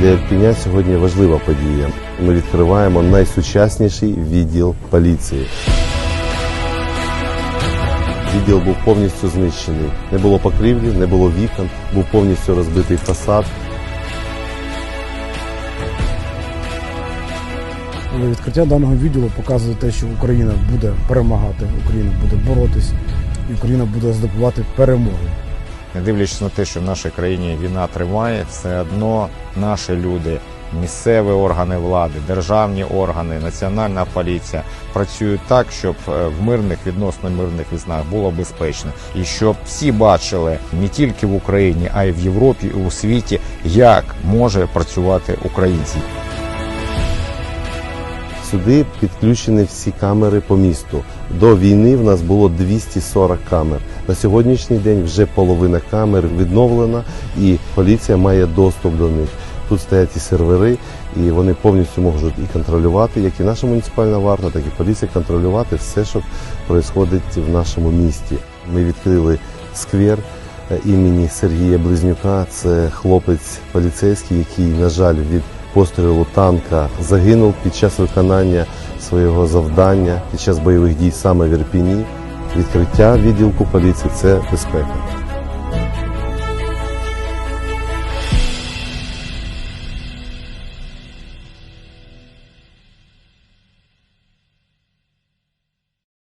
Для Ірпіня сьогодні важлива подія. Ми відкриваємо найсучасніший відділ поліції. Відділ був повністю знищений. Не було покрівлі, не було вікон, був повністю розбитий фасад. Відкриття даного відділу показує те, що Україна буде перемагати, Україна буде боротись, і Україна буде здобувати перемоги. Не дивлячись на те, що в нашій країні війна триває, все одно наші люди, місцеві органи влади, державні органи, національна поліція працюють так, щоб е, в мирних відносно мирних візнах було безпечно, і щоб всі бачили не тільки в Україні, а й в Європі і у світі, як може працювати українці. Сюди підключені всі камери по місту. До війни в нас було 240 камер. На сьогоднішній день вже половина камер відновлена, і поліція має доступ до них. Тут стоять і сервери, і вони повністю можуть і контролювати, як і наша муніципальна варта, так і поліція контролювати все, що відбувається в нашому місті. Ми відкрили сквер е, імені Сергія Близнюка. Це хлопець поліцейський, який, на жаль, від пострілу танка загинув під час виконання свого завдання під час бойових дій саме в Ірпіні. Відкриття відділку поліції це безпека.